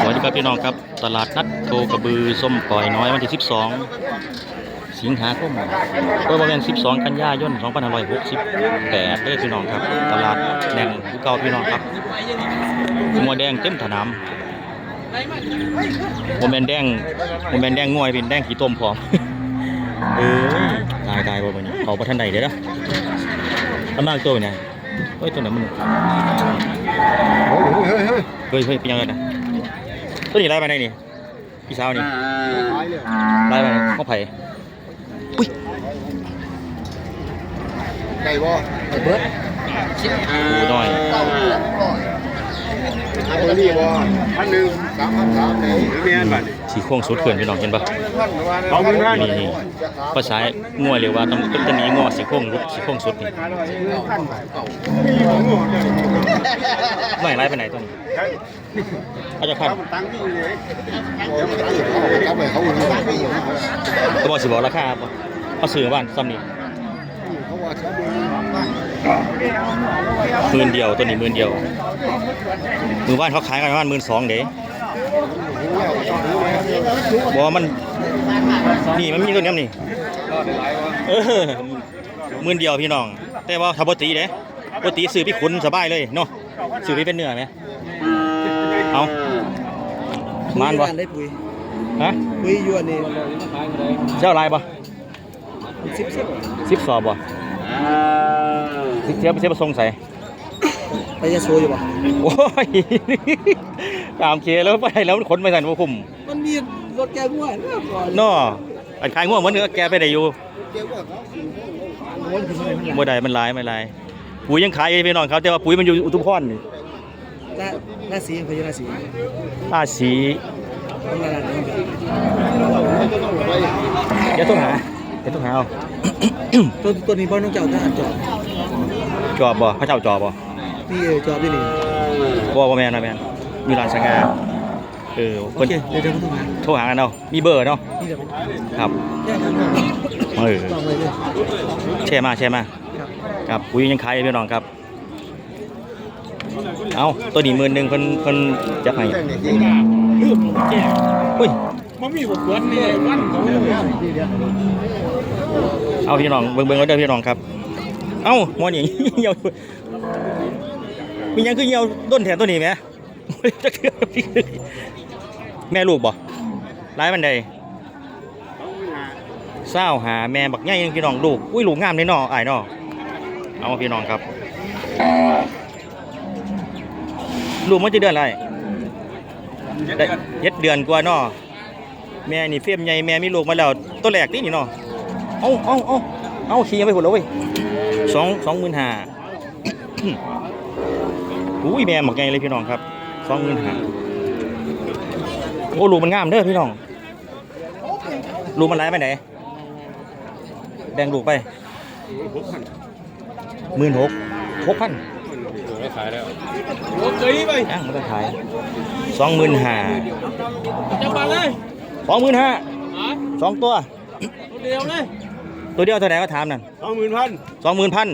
สวัสดีครับพี่น้องครับตลาดนัดโคกระบือส้มปล่อยน้อยวันที่ 12 สิงหาคมเมื่อวันที่12 กันยายน2568เด้อพี่น้องครับ ตลาดแน่นคือเก่าพี่น้องครับงัวแดงเต็มถนามโมเมนแดงโมเมนแดงงวยเป็นแดงขี้ต้มพร้อมเอ้ยตายตายบ่บันี้เขาบ่ทันใดเด้อนะทำมากตัวเป็นไง เฮ้ยตัวไหนมันเฮ้ยเฮ้ยเฮ้ยเฮ้ยเฮ้ยเป็นยังไงนะตัวนี้ไล่ไปไหนนี่พี่สาวนี่ไล่ไปไหนข้อไผ่ไก่บ่ไก่เบิร์ดโอ้น้ อยไก่เบอร์รี่บ่พันหนึ่งสามพันสามเลยหรือเมียนบัดสีโค้งสุดเขื่อนพี่น้องเห็นปะสองหมื่นห้านี่นี่ภาษางัวเรียกว่าต้องต้องจะมีงัวสีโค้งรุดสีโค้งสุดนี่ไม่ไล่ไปไหนตัวนี้อาจจะพันตังค์นี่เลยเขาไปเขาเขาก็บอกสิบอกราคาบ่เอาซื้อบ้านซ้ำนี่เขาว่าเขา หมื่นเดียวตัวนี้หมื่นเดียวมือบ้านเขาขายกันประมาณหมื่นสองเด้บอกว่ามันนี่มันมีตัวนี้นี่เออหมื่นเดียวพี่น้อง แต่ว่าถ้าปกติเด้ปกติซื้อพี่ขุนสบายเลยเนาะซื้อพี่เป็นเนื้อไหมเอามานบ่ได้ปุ๋ยฮะปุ๋ยยวนนี่เจ้าลายบ่สิบสิบสิบสอบบ่สิ เทียบเทียบทรงใส่ไปยะโซอยู่ป่ะโอ้ยตามเคแล้วไปแล้วขนไปสั่นบ่คุ้มมันมีรถแกง่วยนะก่อนเนาะอันขายง่วงเหมือนกับแกไปได้อยู่เกี่ยวกับบ่ได้มันหลายไม่หลายปุ๋ยยังขายอยู่พี่น้องครับแต่ว่าปุ๋ยมันอยู่อุทุมพรนี่หน้าหน้าสีพญานาสีภาษีต้องการอะไรเดี๋ยวต้องหาเดี๋ยวต้องหาเอาตัวตัวนี้บ่น้องเจ้าทหารจอด จอบบ่พระเจ้าจอบบ่นี่จอดด้วยนี่บ่บ่แม่นนะแม่นมีร้านสังกาเออโอเพิ่นเคเดี๋ยวเดี๋ยวต้องหาโทรหากันเนาะมีเบอร์เนาะนี่เดี๋ยวครับแยกกันก่อนเออต้องเลยเลยแช่มาแช่มา ครับครับปุ๋ยยังขายอยู่พี่น้องครับ เอาตัวนี้หมื่นหนึงเพิ่นเพิ่นจักให้อุ้ย มันมีบทวันนี่วันเขาเอาพี่น้องเบิ่งเบิ่งเอาเด้อพี่น้องครับ เอ้าหมอนี่เหี่ยวมียังคือเหี่ยวต้นแถมตัวนี้แหมแม่ลูกบ่หลายมันใดเศร้าหาแม่บักใหญ่หนึ่งพี่น้องลูกอุ้ยลูกงามเลยเนาะอ้ายเนาะเอาพี่น้องครับ ลูกมันจะเดือนอะไรเจ็ดเดือนกว่าเนาะแม่นี่เฟียมใหญ่แม่มีลูกมาแล้วตัวแรกนี่นี่เนาะเอาเอาเอา เอาขี่ยังไปหุ่นแล้วเว้ยสองสองหมื่นห้าอุ้ยแม่หมักไงเลยพี่น้องครับสองหมื่นห้าโอ้ลูกมันงามเด้อพี่น้องลูกมันไหลายไปไหนแบ่งลูกไปหมื่นหกหกพันขายแล้วอะมันก็ขายสองหมื่นห้าจะมาเลยสองหมื่นห้าสองตัวเดียวเลย ตัวเดียวเท่าไหร่ก็ถามนั่นสองหมื่นพันสองหมื่นพัน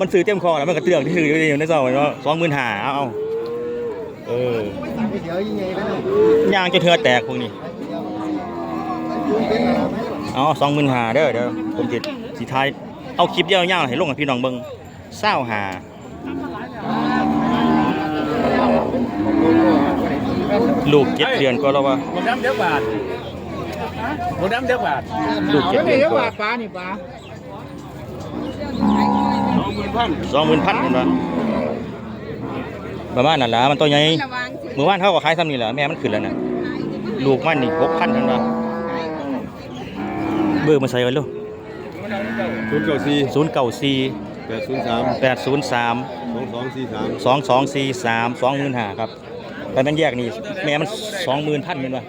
มันซื้อเต็มคอแล้วมันก็เตือกที่ซื้ออยู่ในซอยเนาะสองหมื่นห้าเอาเอาเออเดี๋ยวยังไงนะยางจะเทือแตกพวกนี้เอาสองหมื่นหาเด้อเด้อผมจิสีท้ายเอาคลิปยาวๆให้ลงให้พี่น้องเบิ่งเศร้าหาลูกเจ็ดเดือนก็แล้วว่า หมดน้ำเดียวบาทหมดน้ำเดียวบาทลูกเจ็ดเดือนก็ปลานี่ปลาสองหมื่นพันเห็นปะประมาณนั้นละมันตัวใหญ่เมื่อวานเขาก็ขายซ้ำนี่แหละแม่มันขึ้นแล้วน่ะลูกมันนี่หกพันเห็นปะเบอร์มาใส่ไว้ลูกศูนย์เก้าสี่ศูนย์เก้าสี่แปดศูนย์สามแปดศูนย์สามสองสองสี่สามสองสองสี่สามสองหมื่นห้าครับแต่มันแยกนี่แม่มันสองหมื่นพันเห็นปะ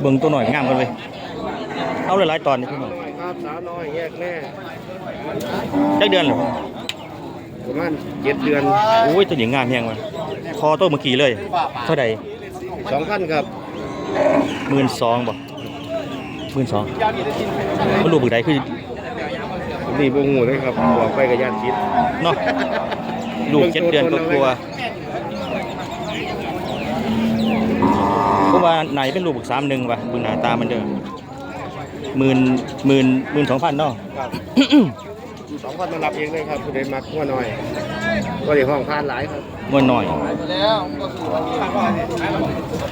เบิ่งตัวหน่อยงามกันเลยเอาหลายๆตอนนี่พี่น้องครับสาวน้อยแยกแม่ได้เดือนเหรอประมาณเจ็ดเดือนโอ้ยตัวหญิงงามแพงว่ะคอตัวเมื่อกี้เลย เท่าใดสองพันครับหมื่นสองบ่หมื่นสองมันรูปบึกใดคือนี่บ่งูเลยครับบอกไปกับญาติคิดเนาะลูกเจ็ดเดือนก็กลัว เพราะว่าไหนเป็นลูกบุกสามหนึ่งว่ะเบึงหน้าตามันเด้อหมื่นหมื่นหมื่นสองพันเนาะครับสองพันมารับเองเลยครับผู้ใดมักงัวน้อยก็ได้ห้องพานหลายครับเงินหน่อย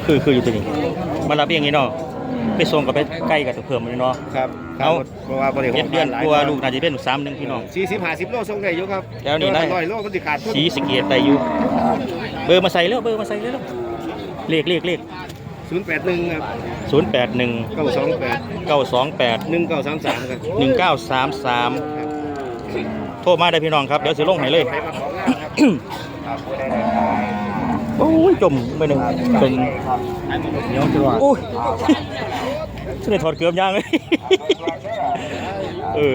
คือคืออยู่ตัวนี้มารับเองนี่เนาะไปส่งกับไปใกล้กับตัวเพิ่มเลยเนาะครับเอาเพราะว่าบ่ได้ห้เจ็อดงเดือพานนหลายกลัวลูกน่าจะเป็นลูกสามหนึ่งพี่น้องสี่สิบห้าสิบโลส่งได้อยู่ครับแล้วนี่ได้ร้อยโลมันสิขาดทุนสีสะเกียไตอยู่เบอร์มาใส่แล้วเบอร์มาใส่แล้วเลขเลขเลข ศูนย์แปดหนึ่งครับศูนย์แปดหนึ่งเก้าสองแปดเก้าสองแปดหนึ่งเก้าสามสามครับหนึ่งเก้าสามสามโทรมาได้พี่น้องครับ เดี๋ยวสิลงให้เลยใครมาของงานครับโอ้ยจมไปหนึ่งเป็นเดี๋ยวจะว่าโอ้ยฉันได้ถอดเกือบยางเลยเออ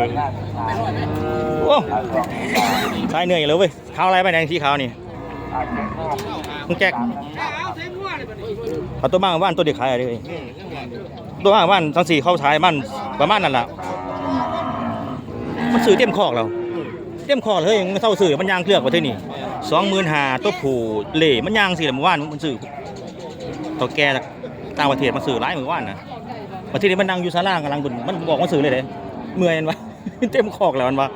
โอ้ใช่เหนื่อยเลยเว้ยขาวอะไรไปแดงสีขาวนี่มึงแจก เอาตัวบ้างบ้านตัวเด็กขายอะไรเลยตัวบ้างบ้านทั้งสี่เข้าท้ายมันประมาณนั่นแหละมันสื่อเต็มคอกเราเต็มคอกเลยมันเท่าสื่อมันยางเคลือกกว่าที่นี่สองหมื่นหาตัวผูเหล่มันยางสี่ละเมื่อวานมันสื่อตัวแกต่างประเทศมาสื่อร้ายเมื่อวานนะประเทศนี้มันนั่งอยู่ซาลากำลังบุญมันบอกว่าสื่อเลยเด้เมื่อยมันวะเต็มคอกแล้วมันวะ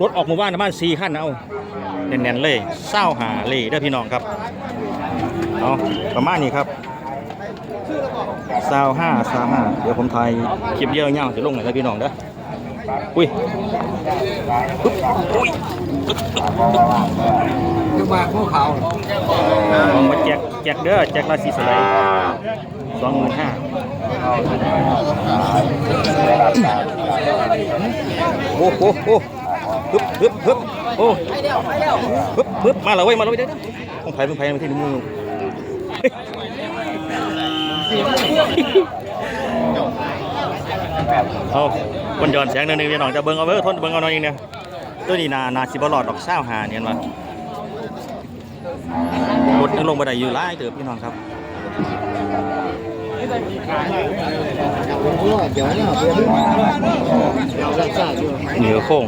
รถออกหมู่บ้านประมาณสี่ขั้นเอาแน่นๆเลยเศร้าหาเลยเด้อพี่น้องครับ เอาประมาณนี้ครับสาวห้าสาวห้าเดี๋ยวผมถ่ายคลิปเยอะเงาจะลงไหนแล้วพี่น้องเด้ออุ้ยปึ๊บอุ้ยจังหวะพวกเขาลองมาแจกแจกเด้อแจกราศีสไลด์สองหมื่นห้าโอ้โหโอ้ฮึบฮึบฮึบโอ้ฮึบฮึบมาแล้วเว้ยมาแล้วเว้ยเด้อต้องไผ่เพิ่งไผ่มาที่มือ เอาคนย้อนแสงหนิดนึงพี่น้องจะเบิ่งเอาเว้ยทนเบิ่งเอาหน่อยนึงเนี่ยตัวนี้นานาสิบหลอดดอกเศร้าหาเนี่ยมารถยังลงบันไดอยู่หลายเติบพี่น้องครับเดี๋ยวเนี่ยวเดี๋ยวรักษาอยู่เหนือโค้ง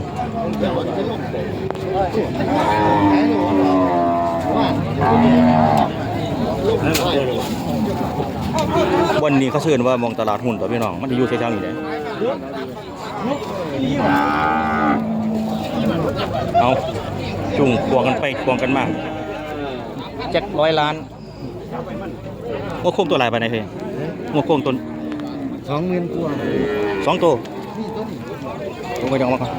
วันนี้เขาเชิญว่ามองตลาดหุ้นต่อพี่น้อง มันจะอยู่แถวๆนี้เลยเอาจุ่งควงกันไปควงกันมาเจ็ดร้อยล้านงวโค้งตัวอะไรไปไหนเพงงวโค้งตัวสองหมื่นกว่าสองตัวลงไปจังมาก่อน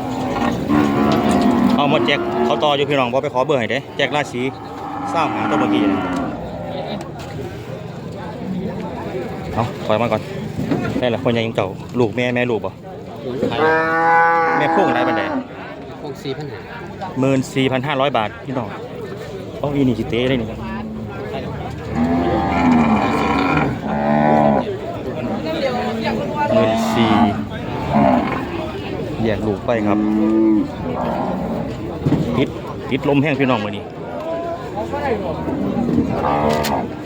เอามาแจกเขาต่ออยู่พี่น้องบอไปขอเบอร์ให้เด้แจกราศีสร้างหาตัวเมื่อกี้นะ เอาถอยมาก่อนนี่แหละคนยังเก่าลูกแม่แม่ลูกป่ะแม่พุ่งอะไรบันไดพวกสี่พันหาหมื่นสี่พันห้าร้อยบาทพี่น้องเอาอีนี่จิเต้ได้นี่หมื่นสี่แยกลูกไปครับติดติดลมแห้งพี่น้องมานี่ท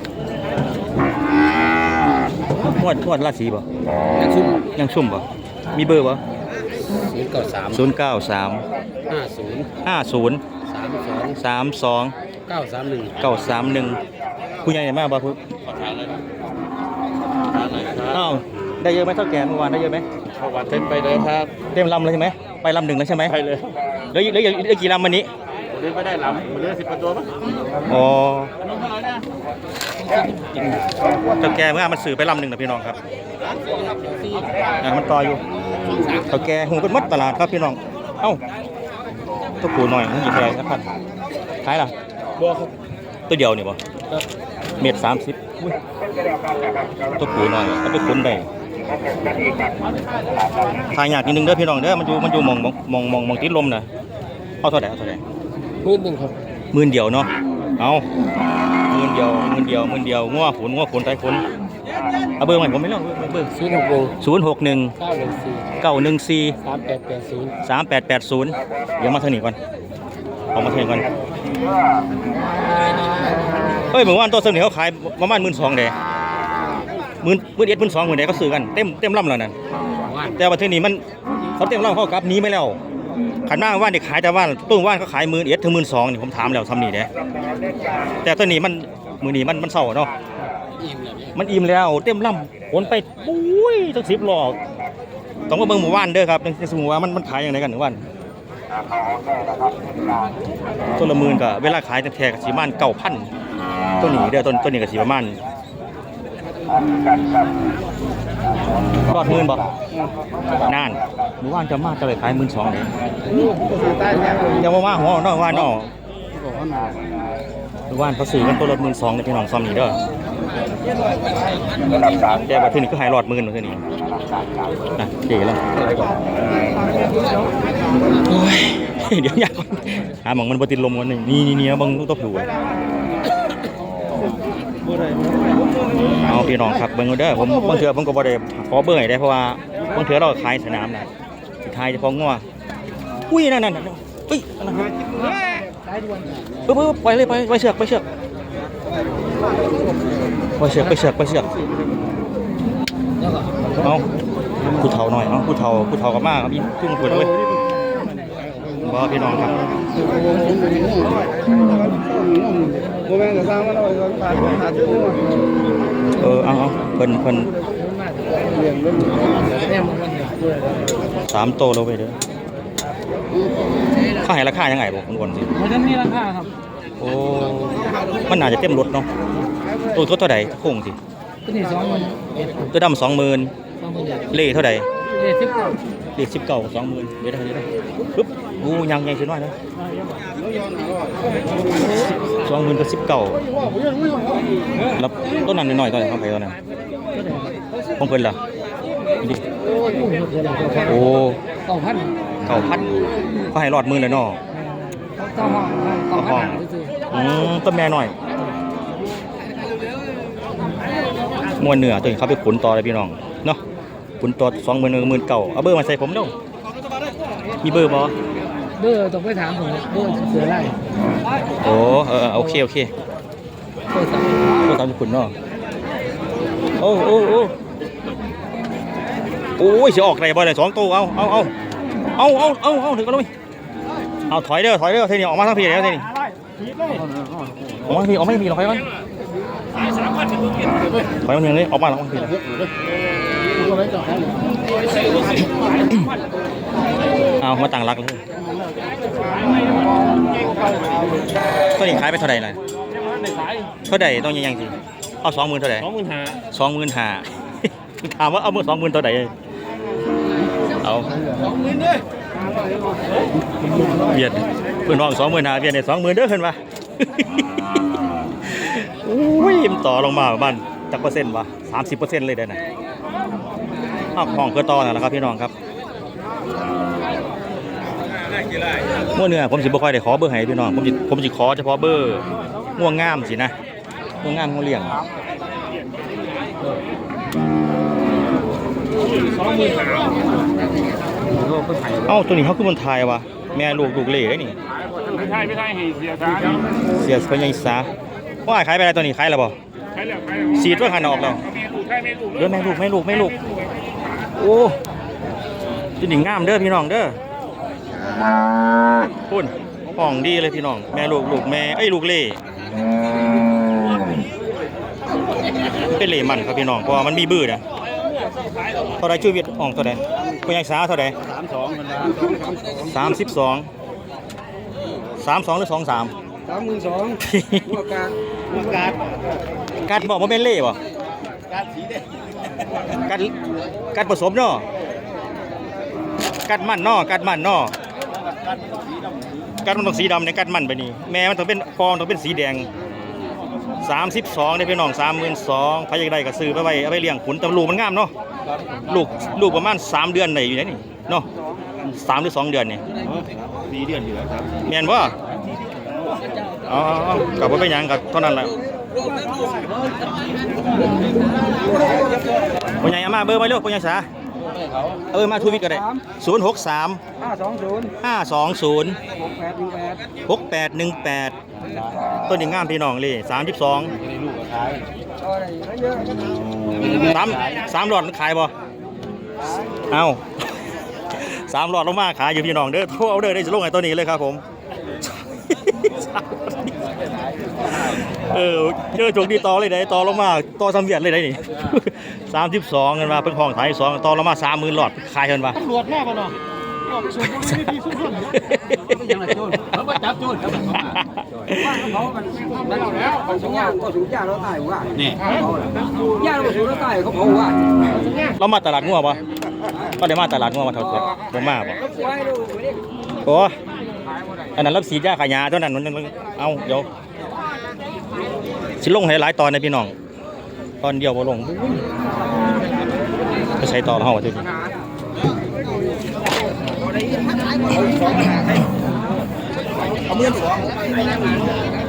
วดทวดราศีบ่ยังชุ่มยังชุ่มบ่มีเบอร์บ่ศูนย์เก้าสามศูนย์เก้าสามห้าศูนย์ห้าศูนย์สามสองสามสองเก้าสามหนึ่งเก้าสามหนึ่งผู้ใหญ่มากบ่พุอ้าวได้เยอะไหมเท่าแก่เมื่อวานได้เยอะไหมขวัดเต็มไปเลยครับ เต็มลำเลยใช่ไหมไปลำหนึ่งแล้วใช่ไหมไปเลยเหลือเหลือเหลือกี่ลำวันนี้วันนี้ไม่ได้ลำวันนี้สิบตัวมั้งอ๋อ เจ้าแก่เมื่อมันสื่อไปลำหนึ่งนะพี่น้องครับอะมันต่ออยู่เจ้าแก่หูเป็นมัดตลาดครับพี่น้อง เอ้าตัวปูหน่อยมันอยู่เท่าไหร่นะครับขายล่ะบัวครับตัวเดียวนี่บ่เม็ดสามสิบตัวปูหน่อยเอาไปคุ้นได้ทายยากนิดนึงเด้อพี่น้องเด้อมันอยู่มันอยู่หมองหมองหมองหมองหมองติดลมนะเอาเท่าไหร่เอาเท่าไหร่มืดหนึ่งครับหมื่นเดียวเนาะเอา หมื่นเดียวหมื่นเดียวหมื่นเดียวง้อฝนง้อฝนไทยฝนเอาเบอร์ใหม่ผมไม่เล่าเบอร์เบอร์ศูนย์หกวงศูนย์หกหนึ่งเก้าหนึ่งสี่เก้าหนึ่งสี่สามแปดแปดศูนย์สามแปดแปดศูนย์เดี๋ยวมาเท่านี้ก่อนเอามาเท่านี้ก่อนเฮ้ยเหมือนว่าตัวเสนอเขาขายประมาณหมื่นสองเด้หมื่นหมื่นเอ็ดหมื่นสองหมื่นเด้เขาซื้อกันเต็มเต็มลำแล้วนั่นว่านแต่ว่าที่นี่มันเขาเต็มเล่าเขากลับหนี้ไม่แล้ว ขันหน้าว่านเด็กขายแต่ว่านต้นว่านเขาขายหมื่นเอ็ดถึงหมื่นสองนี่ผมถามแล้วทำนี่เด้แต่ตัวนี้มันมือนี้มันมันเศร้าเนาะมันอิ่มแล้วเต็มลำผลไปปุ้ยตั้งสิบหลอกต้องมาเบิ่งหมู่บ้านเด้อครับในสมมุติว่ามันมันขายอย่างไรกันหมู่บ้านต้นละหมื่นก็เวลาขายแต่แท้ก็สิประมาณเก้าพันต้นนี้เด้อต้นต้นนี้ก็สิประมาณ รอดหมื่นบ่นานหมู่บ้านจะมากจะเลยขายหมื่นสองเลยยังว่ามาหัวนอกว่าเนอกหมู่บ้านเขาซื้อกันตัวละหมื่นสองเลยพี่น้องซ้อมนี่เด้อแต่ว่าทีนี้ก็หายรอดหมื่นเท่านี้นะเก๋แล้วโอ้ยเดี๋ยวอยากหาหมองมันบติดลมกันนี่นี่นี่นี่นะเบังลูกตัวผิวอะ เอาพี่น้องครับเบิ่งเอาเด้อผมบางเทื่อผมก็บ่ได้ขอเบิ่งให้ได้เพราะว่าบางเทื่อเราขายสนามนะสุดท้ายจะพองงัวอุ้ยนั่นนั่นเฮ้ยนั่นเออเออไปเลยไปไปเชือกไปเชือกไปเชือกไปเชือกไปเชือกเอาผู้เฒ่าหน่อยเอาผู้เฒ่าผู้เฒ่ากับมากครับพี่ขึ้นปวดเลย บ่พี่น้องครับโมแม่จะสร้างมาเราขาดขาดชื่อเออเอาเอาเพิ่นเพิ่นเรียนรุ่นสามโตแล้วไปเด้อค่าให้ราคายังไงบ่คุณอ้วนสิมันจะมีราคาครับ โอ้มันน่าจะเต็มรถเนาะตัวตัวเท่าใดโค้งสิตัวนี้สองหมื่นเอ็ดตัวดำสองหมื่นสองหมื่นเอ็ดเล่เท่าใดเอ็ดสิบเก้าเล่สิบเก้าสองหมื่นเดี๋ยวเท่านี้นะปึ๊บ กูยังยังสิน้อยนะสองหมื่นกับสิบเก้าแล้วต้นนั้นน้อยๆตัวไหนของใครตัวนั้นของเพิ่นล่ะนี่ดิโอ้เก้าพันเก้าพันเขาให้รอดหมื่นเลยเนาะเก้าห้องเก้าพันหาซื้ออืมต้นแม่หน่อยมวนเหนือตัวนี้เขาไปขุนต่อเลยพี่น้องเนาะขุนต่อสองหมื่นหนึ่งหมื่นเก่าเอาเบอร์มาใส่ผมเด้อมีเบอร์บ่ เบอร์ต้องไปถามผมเบอร์เสือไล่โอ้เออเออโอเคโอเคเบอร์สามเบอร์ตามที่ขุนเนาะโอ้โอ้โอ้โอ้ยจะออกไรบ่เลยสองตัวเอาเอาเอาเอาเอาเอาเอาถึงก็เลยเอาถอยเด้อถอยเด้อเทนี่ออกมาทางพี่แล้วเทนี่ออกมาทางพี่ออกมาทางพี่เราถอยมันถอยมันยังเลยออกมาแล้วออกมาทางพี่แล้ว เอามาต่างรักเลยตัวนี้ขายไปเท่าไหร่ล่ะไม่ขายเท่าไหร่ต้องยังยังสิเอาสองหมื่นเท่าไหร่สองหมื่นห้าสองหมื่นห้าถามว่าเอาเมื่อสองหมื่นเท่าไหร่เอาเบียดเพื่อนน้องสองหมื่นห้าเบียดในสองหมื่นเด้อเห็นปะอุ้ยมันต่อลงมาประมาณจักเปอร์เซ็นต์วะสามสิบเปอร์เซ็นต์เลยเด้อนะ อ้าวของเพื่อต่อนั่นแหละครับพี่น้องครับม่วงเนื้อผมสิบ่ค่อยได้ขอเบอร์ให้พี่น้องผมสิผมสิขอเฉพาะเบอร์ม่วงงามสินะม่วงงามม่วงเลี้ยงสองหมื่นห้าโลกไปไผ่เอ้าตัวนี้เขาคือมันทายวะแม่ลูกลูกเล่ได้นี่ไม่ใช่ไม่ใช่ให้เสียสามเสียสพยังสาว่าขายไปอะไรตัวนี้ขายแล้วบ่ใช่แล้วใช่แล้วสีดว่าขายออกแล้วแม่ลูกใช่แม่ลูกเด้อแม่ลูกแม่ลูกแม่ลูก โอ้ตัวนี้งามเด้อพี่น้องเด้อพุ่นห้องดีเลยพี่น้อง แม่ลูกลูกแม่เอ้ยลูกเล่เป็นเล่มันครับพี่น้องเพราะว่ามันมีบื้อนะเท่าไรชื่อเวียดอ่องเท่าไรพยังสาเท่าไรสามสองกันนะสามสิบสองสามสองหรือสองสามสามหมื่นสองหัวกาดหัวกาดกัดบอกว่าเป็นเล่บ่กาดสีแดง กัดกัดผสมเนาะกัดมันเนาะกัดมันเนาะกัดมันต้องสีดำในกัดมันไปนี่แม่มันต้องเป็นฟองต้องเป็นสีแดงสามสิบสองได้พี่น้องสามหมื่นสองพายากได้ก็ซื้อไปไว้เอาไปเลี้ยงขุนแต่ลูกมันงามเนาะลูกลูกประมาณสามเดือนไหนอยู่ไหนนี่เนาะสามหรือสองเดือนนี่สีเดือนอยู่แล้วครับแม่นว่าอ๋อกลับไปเป็นหยังกับเท่านั้นแหละ ปัญญามาเบอร์มาเร็วปัญญาสาเออมาทูวิทก็ได้ศูนย์หกสามห้าสองศูนย์ห้าสองศูนย์หกแปดหนึ่งแปดหกแปดหนึ่งแปดต้นนี้งามพี่น้องเลยสามสิบสองสามสามหลอดขายบ่เอาสามหลอดลงมาขายอยู่พี่น้องเด้อโทรเอาเด้อได้จะลงไอ้ตัวนี้เลยครับผม เออเจอจกดีต่อเลยได้ต่อลงมาต่อสามเวียดเลยได้นี่สามสิบสองกันมาเป็นของไทยสองต่อลงมาสามหมื่นหลอดขายกันปะตำรวจแม่ป่ะเนาะสูบบุหรี่ที่สุดยังไงโจรเขามาจับโจรเขาเขามันนั่นแล้วสูงยากก็สูงยากแล้วตายว่านี่ยากแล้วสูงแล้วตายเขาเผาว่าเรามาตลาดงัวปะก็ได้มาตลาดงัวมาเท่าไหร่ผมมาปะไว้ดูนี่โอ้อันนั้นรับสียาขายาเท่านั้นมันมันเอาเดี๋ยว สิลงให้หลายตอนนะพี่น้อง ตอนเดียวบ่ลงจะใช้ต่อแล้วเฮาว่าเท่านี้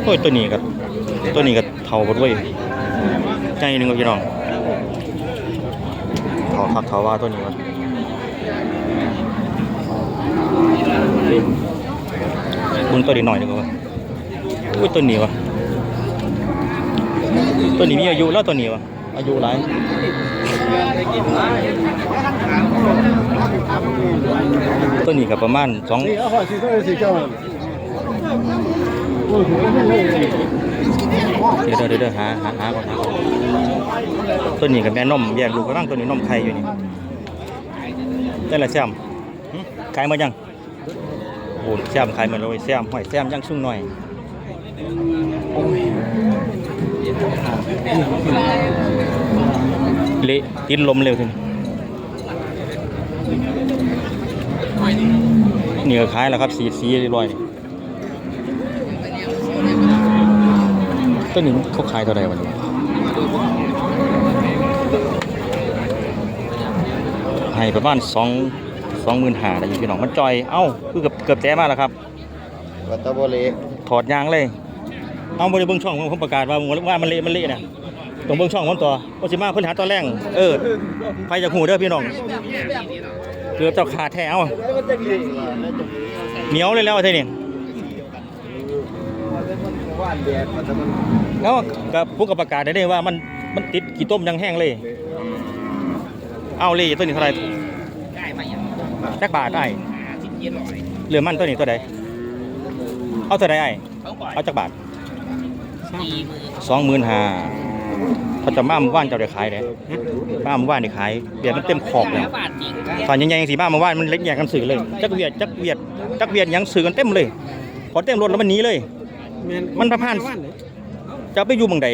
โอ้ยตัวนี้ก็ตัวนี้ก็เท่าหมดเว้ยใจหนึงว่าพี่น้องเท่าคักเท่าว่าตัวนี้วะมึงตัวนี้หน่อยหนึงวะอุ้ยตัวนี้วะ ตัวนี้มีอายุแล้วตัวนี้วะอายุหลายตัวนี้กับประมาณสองเอาขอเจ้าสิเจ้าเดี๋ยวเดี๋ยวหาหาหาก่อนหาก่อนตัวนี้กับแม่นมแยกลูกกำลังตัวนี้นมไข่อยู่นี่แต่ละแซมขายมายังโอ้แซมขายมาเลยแซมหอยแซมยังชุ่งหน่อย เละกินลมเร็วทีนี้นี่ก็ขายแล้วครับสีสีเรียบร้อยนี่ต้นนี้เขาขายเท่าไหร่วันนี้ให้ประมาณสองสองหมื่นห้าได้อยู่พี่น้องมันจอย เอ้า คือเกือบเกือบแจ้มากแล้วครับวัตตะโบเลถอดยางเลย เอาบริเบิ้งช่องผมผมประกาศว่าว่ามันเละมันเละเนี่ยตรงเบิ้งช่องผมต่อว่าสิมาเพิ่นหาตอนแรงเออใครจะหูเด้อพี่น้องเกือบจ้าขาดแท้เอาเหนียวเลยแล้วเท่นี้แล้วกับพวกกับประกาศได้เลยว่ามันมันติดกี่ต้มยังแห้งเลย เอาเลยตัวนี้เท่าไหร่จักบาทได้เหลือมันตัวนี้ตัวใดเอาตัวใดไอ้เอาจักบาท สองหมื่นห้าเขาจะมาเมื่อวานเจ้าได้ขายเลยมาเมื่อวานได้ขายเบียดมันเต็มขอบเลยตอนยังยังสีบ้ามาว่ามันเล็กแยกกันสื่อเลยจักเวียดจักเวียดจักเวียดยังสื่อกันเต็มเลย พอเต็มรถแล้วมันหนีเลย มันประพันธ์ จะไปอยู่เมืองใด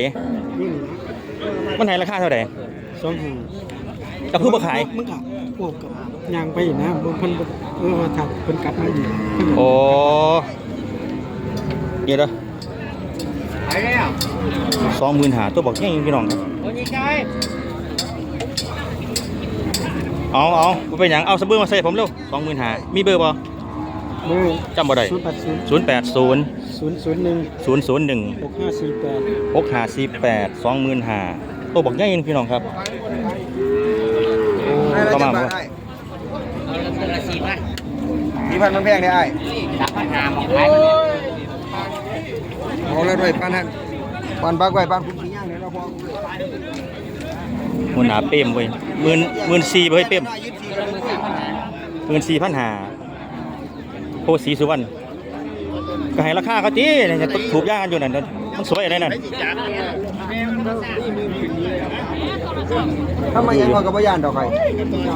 มันให้ราคาเท่าไหร่สองห้าก็คือบ่ขายมันก็พวกกับยางไปอยู่นะบางคนบ่เออว่าถ้าเพิ่นกลับมาอีกเพิ่นก็โอ้เดี๋ยวเด้อ ไปแล้วสองหมื่นหาตัวบอกแค่นี้พี่น้องครับโอ้ยใจเอาเอาบ่เป็นหยังเอาสะเบือมาใส่ผมเร็วสองหมื่นหามีเบอร์บ่เบอร์จำบ่ได้ศูนย์แปดศูนย์ศูนย์แปดศูนย์ศูนย์ศูนย์หนึ่งศูนย์ศูนย์หนึ่งหกห้าสี่แปดหกห้าสี่แปดสองหมื่นหาตัวบอกแค่นี้พี่น้องครับประมาณว่าสี่พันมันแพงได้ไอ้ เอาแล้วด้วยปันฮะปันปักไว้ปันคุณย่างเนี่ยเราพอมันหนาเป้มเว้ยหมื่นหมื่นสี่เฮ้ยเป้มหมื่นสี่พันหาโพสีสุวรรณก็ให้ราคาเขาจีเนี่ยจะถูกย่างกันอยู่นั่นนะมันสวยอะไรนั่นถ้ามายังพอกับพยานดอกไข่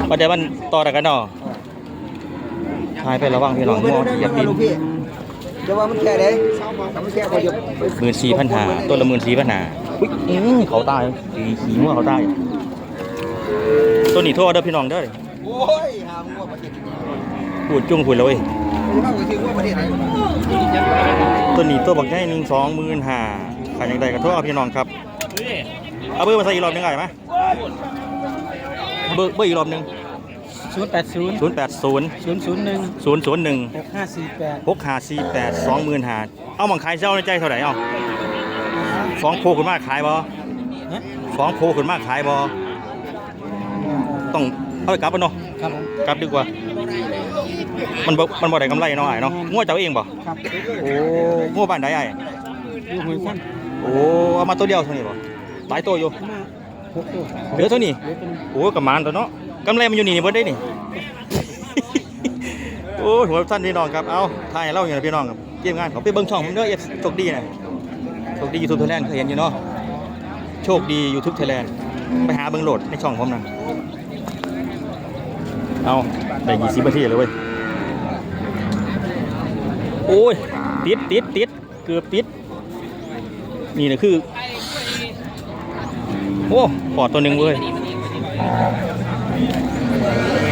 ประเดี๋ยวมันต่อแต่กันเนาะทายไประวังพี่น้องมอที่อยากกินลูกพี่ จะว่ามันแค่ไหนถ้ามันแค่พอจะหมื่นสี่พันหาตัวละหมื่นสี่พันหาอุ้ยอื้อเขาตายสีขีหัวเขาตายตัวนี้โทษเด้อพี่น้องเด้อโอ้ยหางัวประเทศพูดจุ้งพูดเลยเว้ยเข้าไปที่งัวประเทศไหนตัวนี้ตัวบักใหญ่หนึ่งสองหมื่นห้าขายยังไงก็โทษเอาพี่น้องครับเอาเบอร์มาใส่อีกรอบหนึงไงไหมเบอร์เบอร์อีกรอบหนึง ศูนย์แปดศูนย์ศูนย์แปดศูนย์ศูนย์ศูนย์หนึ่งศูนย์ศูนย์หนึ่งหกห้าสี่แปดหกห้าสี่แปดสองหมื่นห้าเอาหมังขายเจ้าในใจเท่าไหร่เอาสองโพขึ้นมาขายบ่ฮะสองโพขึ้นมาขายบ่ต้องเอาไปกลับกันเนาะครับผมกลับดีกว่า มันบ่มันบ่ได้กำไรเนาะไอ้เนาะงัวเจ้าเองบ่ครับโอ้งัวบ้านใดไอ้อยู่ห้วยฟันโอ้เอามาตัวเดียวเท่านี้บ่หลายตัวอยู่มาหกตัวเหลือเท่านี้เหลือเป็นโอ้กระมานตัวเนาะ กำไรมันอยู่นี่นี่บิดได้นี่อ้ยหัวท่านพี่น้องครับ เอาถ่ายเล่าอย่างไรพี่น้องครับเกี่ยมงานเขาไปเบิ่งช่องผมเด้อเอฟโชคดีนะโชคดียูทูบไทยแลนด์เคยเห็นอยู่เนาะ โชคดียูทูบไทยแลนด์ไปหาเบิ่งโหลดในช่องผมนะเอาได้ยี่สิบนาทีเลยเว้ย โอ้ย ติดติดติดเกือบติด นี่นะคือ โอ้ปอดตัวหนึ่งเว้ย Thank you.